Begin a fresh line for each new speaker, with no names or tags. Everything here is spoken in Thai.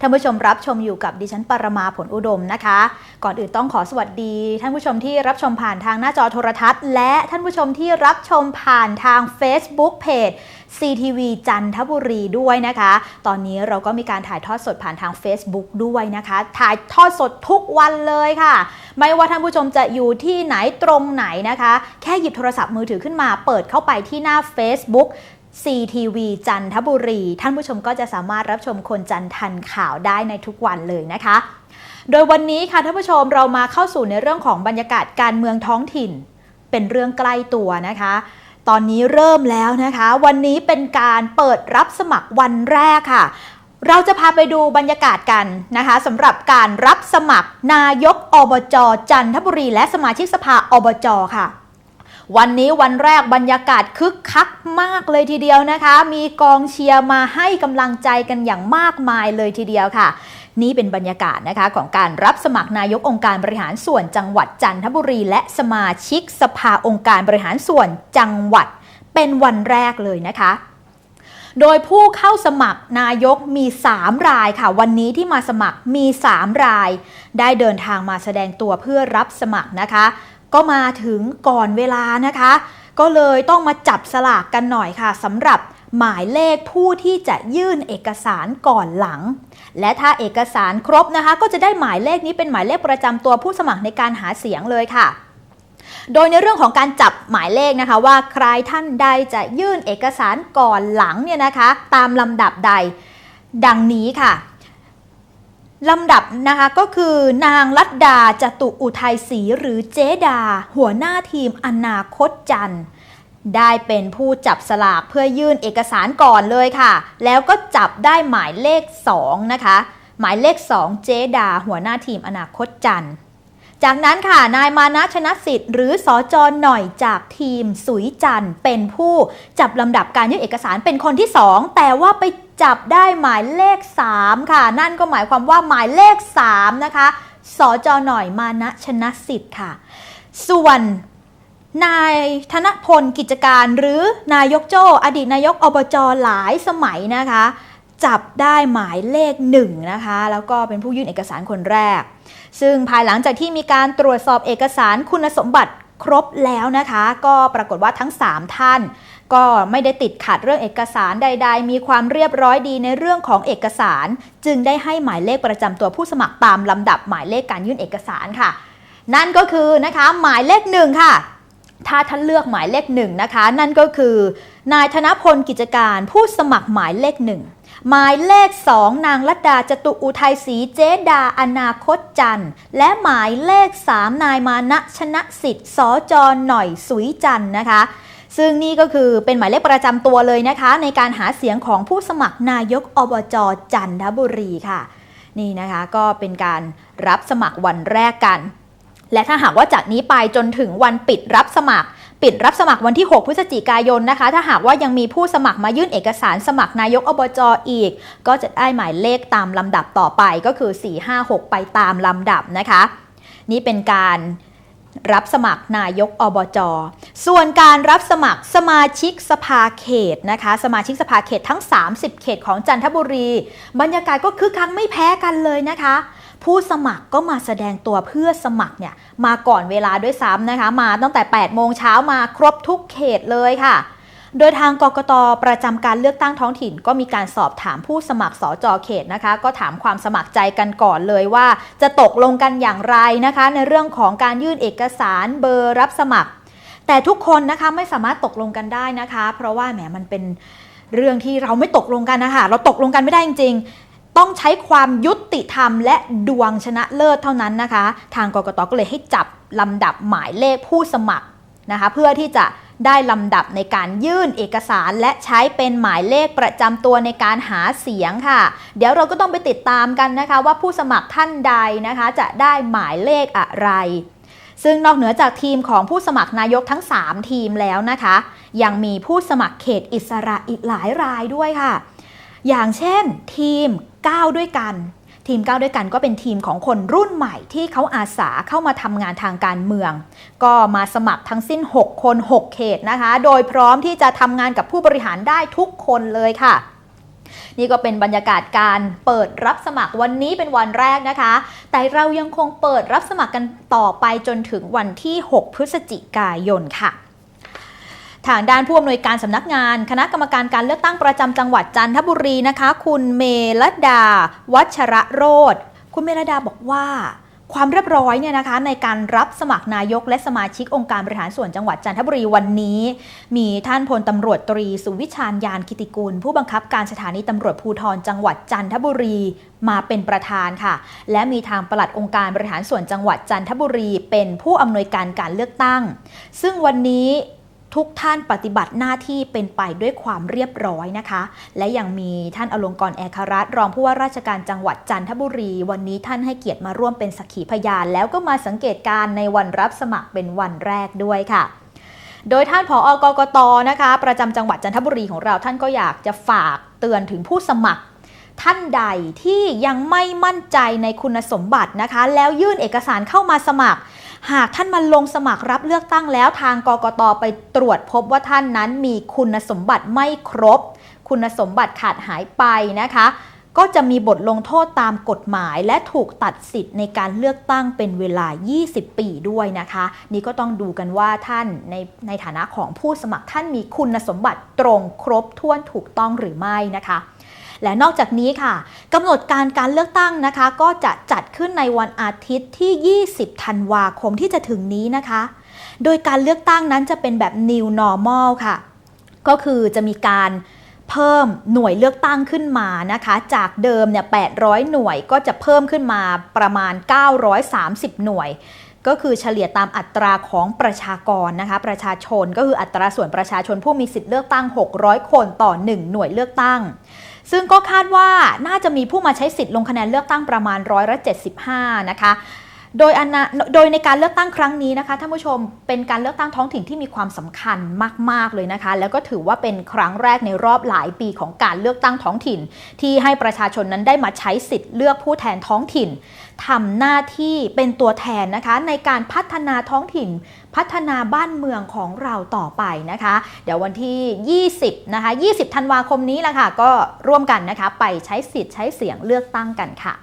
ท่านผู้ชมรับชมอยู่กับดิฉันปรมาผลอุดมนะคะ ก่อนอื่นต้องขอสวัสดี ท่านผู้ชมที่รับชมผ่านทางหน้าจอโทรทัศน์ และท่านผู้ชมที่รับชมผ่านทาง Facebook Page CTV จันทบุรีด้วยนะคะ ตอนนี้เราก็มีการถ่ายทอดสดผ่านทาง Facebook ด้วยนะคะ ถ่ายทอดสดทุกวันเลยค่ะ ไม่ว่าท่านผู้ชมจะอยู่ที่ไหนตรงไหนนะคะ แค่หยิบโทรศัพท์มือถือขึ้นมา เปิดเข้าไปที่หน้า Facebook CTV จันทบุรี ท่านผู้ชมก็จะสามารถรับชมคนจันทันข่าวได้ในทุกวันเลยนะคะ โดยวันนี้ค่ะท่านผู้ชมเรามาเข้าสู่ในเรื่องของบรรยากาศการเมืองท้องถิ่น เป็นเรื่องใกล้ตัวนะคะ ตอนนี้เริ่มแล้วนะคะ วันนี้เป็นการเปิดรับสมัครวันแรกค่ะ เราจะพาไปดูบรรยากาศกันนะคะสำหรับการรับสมัครนายกอบจจันทบุรี และสมาชิกสภาอบจค่ะ วันนี้วันแรกบรรยากาศคึกคักมากเลยทีเดียวนะคะ มีกองเชียร์มาให้กำลังใจกันอย่างมากมายเลยทีเดียวค่ะ นี่เป็นบรรยากาศนะคะของการรับสมัครนายกองค์การบริหารส่วนจังหวัดจันทบุรี และสมาชิกสภาองค์การบริหารส่วนจังหวัด เป็นวันแรกเลยนะคะโดยผู้เข้าสมัครนายกมี 3 รายค่ะ วันนี้ที่มาสมัครมี 3 ราย ได้เดินทางมาแสดงตัวเพื่อรับสมัครนะคะ ก็มาถึงก่อนเวลานะคะ ก็เลยต้องมาจับสลากกันหน่อยค่ะสำหรับหมายเลขผู้ที่จะยื่นเอกสารก่อนหลัง และถ้าเอกสารครบนะคะ ก็จะได้หมายเลขนี้เป็นหมายเลขประจำตัวผู้สมัครในการหาเสียงเลยค่ะ โดยในเรื่องของการจับหมายเลขนะคะ ว่าใครท่านใดจะยื่นเอกสารก่อนหลังเนี่ยนะคะ ตามลำดับใด ดังนี้ค่ะ ลำดับนะคะก็คือนางลัดดาจตุอุทัยศรีหรือเจดา หัวหน้าทีมอนาคตจันทร์ ได้เป็นผู้จับสลากเพื่อยื่นเอกสารก่อนเลยค่ะ แล้วก็จับได้หมายเลข 2 นะคะ หมายเลข 2 เจดา หัวหน้าทีมอนาคตจันทร์ จากนั้นค่ะนายมานะชนะสิทธิ์หรือสอจอหน่อยจากทีมสุยจันทร์เป็นผู้จับลำดับการยื่นเอกสารเป็นคนที่ 2 แต่ว่าไป จับได้หมายเลข 3 ค่ะ นั่นก็หมายความว่าหมายเลข 3 นะคะ สจหน่อยมานะชนะสิทธิ์ค่ะ ส่วนนายธนพลกิจการหรือนายกโจ้อดีตนายกอบจหลายสมัยนะคะ จับได้หมายเลขหนึ่งนะคะ แล้วก็เป็นผู้ยื่นเอกสารคนแรก ซึ่งภายหลังจากที่มีการตรวจสอบเอกสารคุณสมบัติครบแล้วนะคะ ก็ปรากฏว่าทั้ง 3 ท่าน ก็ไม่ได้ติดขัดเรื่องเอกสารใด ๆ มีความเรียบร้อยดีในเรื่องของเอกสาร จึงได้ให้หมายเลขประจำตัวผู้สมัครตามลำดับหมายเลขการยื่นเอกสารค่ะ นั่นก็คือนะคะหมายเลขหนึ่งค่ะ ถ้าท่านเลือกหมายเลขหนึ่งนะคะ นั่นก็คือนายธนพลกิจการผู้สมัครหมายเลขหนึ่งหมายเลข 2 นางลัดดาจตุอุทัยศรีเจดาอนาคตจันทร์ และหมายเลข 3 นายมานะชนะสิทธิ์สจหน่อยสุยจันทร์นะคะ ซึ่งนี่ก็คือเป็นหมายเลขประจำตัวเลยนะคะ ในการหาเสียงของผู้สมัครนายกอบจจันทบุรีค่ะ นี่นะคะก็เป็นการรับสมัครวันแรกกัน และถ้าหากว่าจากนี้ไปจนถึงวันปิดรับสมัคร ปิดรับสมัครวันที่ 6 พฤศจิกายนนะคะ ถ้าหากว่ายังมีผู้สมัครมายื่นเอกสารสมัครนายกอบจอีก ก็จะได้หมายเลขตามลำดับต่อไปก็คือ 4 5 6 ไปตามลำดับนะคะ นี่เป็นการ รับสมัครนายกอบจส่วนการรับสมัครสมาชิกสภาเขตนะคะ สมาชิกสภาเขตทั้ง 30 เขตของจันทบุรี บรรยากาศก็คึกคักไม่แพ้กันเลยนะคะ ผู้สมัครก็มาแสดงตัวเพื่อสมัครเนี่ยมาก่อนเวลาด้วยซ้ำนะคะ มาตั้งแต่ 8 โมงเช้ามาครบทุกเขตเลยค่ะ โดยทางกกตประจำการเลือกตั้งท้องถิ่น ก็มีการสอบถามผู้สมัครสอจอเขตนะคะ ก็ถามความสมัครใจกันก่อนเลยว่า จะตกลงกันอย่างไรนะคะ ในเรื่องของการยื่นเอกสารเบอร์รับสมัคร แต่ทุกคนนะคะไม่สามารถตกลงกันได้นะคะ เพราะว่าแหมมันเป็นเรื่องที่เราไม่ตกลงกันนะคะเราตกลงกันไม่ได้จริงๆต้องใช้ความยุติธรรมและดวงชนะเลิศเท่านั้นนะคะ ทางกกตก็เลยให้จับลำดับหมายเลขผู้สมัครนะคะ เพื่อที่จะ ได้ลำดับในการยื่นเอกสารและใช้เป็นหมายเลขประจำตัวในการหาเสียงค่ะ เดี๋ยวเราก็ต้องไปติดตามกันนะคะว่าผู้สมัครท่านใดนะคะ จะได้หมายเลขอะไรซึ่งนอกเหนือจากทีมของผู้สมัครนายกทั้ง 3 ทีมแล้วนะคะ ยังมีผู้สมัครเขตอิสระอีกหลายรายด้วยค่ะ อย่างเช่นทีม 9 ด้วยกัน ทีม9ด้วยกันก็เป็นทีมของคนรุ่นใหม่ที่เขาอาสาเข้ามาทำงานทางการเมือง ก็มาสมัครทั้งสิ้น 6 คน 6 เขตนะคะ โดยพร้อมที่จะทำงานกับผู้บริหารได้ทุกคนเลยค่ะนี่ก็เป็นบรรยากาศการเปิดรับสมัครวันนี้เป็นวันแรกนะคะ แต่เรายังคงเปิดรับสมัครกันต่อไปจนถึงวันที่ 6 พฤศจิกายนค่ะ ทางด้านผู้อำนวยการสำนักงาน คณะกรรมการการเลือกตั้งประจำจังหวัดจันทบุรีนะคะ คุณเมลดา วัชระโรธคุณเมลดาบอกว่าความเรียบร้อยเนี่ยนะคะในการรับสมัครนายกและสมาชิกองค์การบริหารส่วนจังหวัดจันทบุรีวันนี้ มีท่านพลตำรวจตรีสุวิชาญยานกิติกุล ผู้บังคับการสถานีตำรวจภูธรจังหวัดจันทบุรีมาเป็นประธานค่ะ และมีทางปลัดองค์การบริหารส่วนจังหวัดจันทบุรี เป็นผู้อำนวยการการเลือกตั้ง ซึ่งวันนี้ ทุกท่านปฏิบัติหน้าที่เป็นไปด้วยความเรียบร้อยนะคะ และยังมีท่านอลงกรแอคารัตรองผู้ว่าราชการจังหวัดจันทบุรี วันนี้ท่านให้เกียรติมาร่วมเป็นสักขีพยาน แล้วก็มาสังเกตการณ์ในวันรับสมัครเป็นวันแรกด้วยค่ะ โดยท่านผออกกตนะคะ ประจำจังหวัดจันทบุรีของเราท่านก็อยากจะฝากเตือนถึงผู้สมัครท่านใดที่ยังไม่มั่นใจในคุณสมบัตินะคะ แล้วยื่นเอกสารเข้ามาสมัคร หากท่านมาลงสมัครรับเลือกตั้งแล้วทางกกตไปตรวจพบว่าท่านนั้นมีคุณสมบัติไม่ครบ คุณสมบัติขาดหายไปนะคะก็จะมีบทลงโทษตามกฎหมาย และถูกตัดสิทธิ์ในการเลือกตั้งเป็นเวลา 20 ปีด้วยนะคะ นี่ก็ต้องดูกันว่าท่านในในฐานะของผู้สมัครท่านมีคุณสมบัติตรงครบถ้วนถูกต้องหรือไม่นะคะ และนอกจากนี้ค่ะกำหนดการการเลือกตั้งนะคะ ก็จะจัดขึ้นในวันอาทิตย์ที่ 20 ธันวาคมที่จะถึงนี้นะคะ โดยการเลือกตั้งนั้นจะเป็นแบบ new normal ค่ะ ก็คือจะมีการเพิ่มหน่วยเลือกตั้งขึ้นมานะคะ จากเดิมเนี่ย 800 หน่วยก็จะเพิ่มขึ้นมาประมาณ 930 หน่วย ก็คือเฉลี่ยตามอัตราของประชากรนะคะ ประชาชนก็คืออัตราส่วนประชาชนผู้มีสิทธิ์เลือกตั้ง 600 คนต่อ 1 หน่วยเลือกตั้ง ซึ่งก็คาดว่าน่าจะมีผู้มาใช้สิทธิ์ลงคะแนนเลือกตั้งประมาณร้อยละ75 นะคะ โดยอนาโดยในการเลือกตั้งครั้งนี้นะคะท่านผู้ชมเป็นการเลือกตั้งท้องถิ่นที่มีความสำคัญมาก ๆ เลยนะคะ แล้วก็ถือว่าเป็นครั้งแรกในรอบหลายปีของการเลือกตั้งท้องถิ่น ที่ให้ประชาชนนั้นได้มาใช้สิทธิ์เลือกผู้แทนท้องถิ่นทำหน้าที่เป็นตัวแทนนะคะ ในการพัฒนาท้องถิ่น พัฒนาบ้านเมืองของเราต่อไปนะคะ เดี๋ยววันที่ 20นะคะ20ธันวาคมนี้แหละค่ะก็ร่วมกันนะคะ ไปใช้สิทธิ์ใช้เสียงเลือกตั้งกันค่ะ